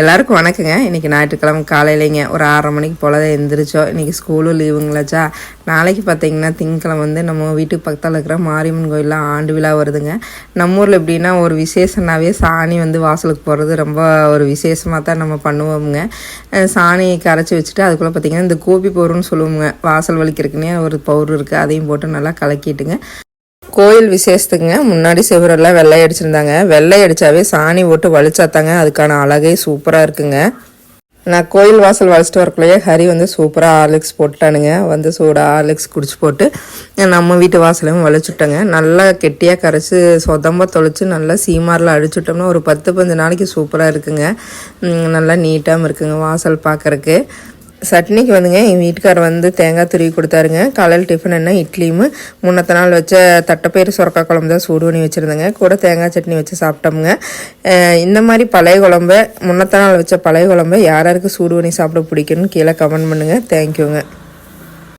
எல்லாருக்கும் வணக்கங்க. இன்றைக்கி ஞாயிற்றுக்கிழமை காலையிலைங்க. ஒரு ஆறரை மணிக்கு போல் தான் இன்றைக்கி ஸ்கூலும் லீவுங்களாச்சா நாளைக்கு பார்த்தீங்கன்னா திங்கக்கிழமை வந்து நம்ம வீட்டுக்கு பக்கத்தில் இருக்கிற மாரியம்மன் கோயிலில் ஆண்டு விழா வருதுங்க. நம்ம ஊரில் எப்படின்னா ஒரு விசேஷனாவே சாணி வந்து வாசலுக்கு போகிறது ரொம்ப ஒரு விசேஷமாக தான் நம்ம பண்ணுவோமுங்க. சாணி கரைச்சி வச்சுட்டு அதுக்குள்ளே பார்த்தீங்கன்னா இந்த கோபி பவுருன்னு சொல்லுவோங்க வாசல் வலிக்கிறதுக்குன்னே ஒரு பவுர் இருக்குது அதையும் போட்டு நல்லா கலக்கிட்டுங்க. கோயில் விசேஷத்துக்குங்க முன்னாடி சிவரெல்லாம் வெள்ளை அடிச்சிருந்தாங்க. வெள்ளை அடித்தாவே சாணி போட்டு வலிச்சாத்தாங்க. அதுக்கான அழகே சூப்பராக இருக்குங்க. நான் கோயில் வாசல் வலிச்சிட்டு வரக்குள்ளேயே ஹரி வந்து சூப்பராக ஆர்லிக்ஸ் போட்டானுங்க வந்து சூடாக ஆர்லிக்ஸ் குடிச்சு போட்டு நம்ம வீட்டு வாசலையும் வலிச்சுட்டேங்க நல்லா கெட்டியாக கரைச்சி சொதம்ப தொலைச்சி நல்லா சீமாரில் அடிச்சுட்டோம்னா ஒரு பத்து பஞ்சு நாளைக்கு சூப்பராக இருக்குங்க. நல்லா நீட்டாகவும் இருக்குங்க வாசல் பார்க்கறக்கு சட்னிக்கு வந்துங்க எங்கள் வீட்டுக்கார் வந்து தேங்காய் துருவி கொடுத்தாருங்க. காலையில் டிஃபன் என்ன இட்லியும். முன்னத்த நாள் வச்ச தட்டைப்பயிறு சுரக்காய் குழம்பு தான் சூடு பண்ணி வச்சுருந்தேங்க. கூட தேங்காய் சட்னி வச்சு சாப்பிட்டோமுங்க. இந்த மாதிரி பழைய குழம்பு முன்னத்த நாள் வச்ச பழைய குழம்பு யார் யாருக்கு சூடு பண்ணி சாப்பிட பிடிக்குன்னு கீழே கமெண்ட் பண்ணுங்கள் தேங்க்யூங்க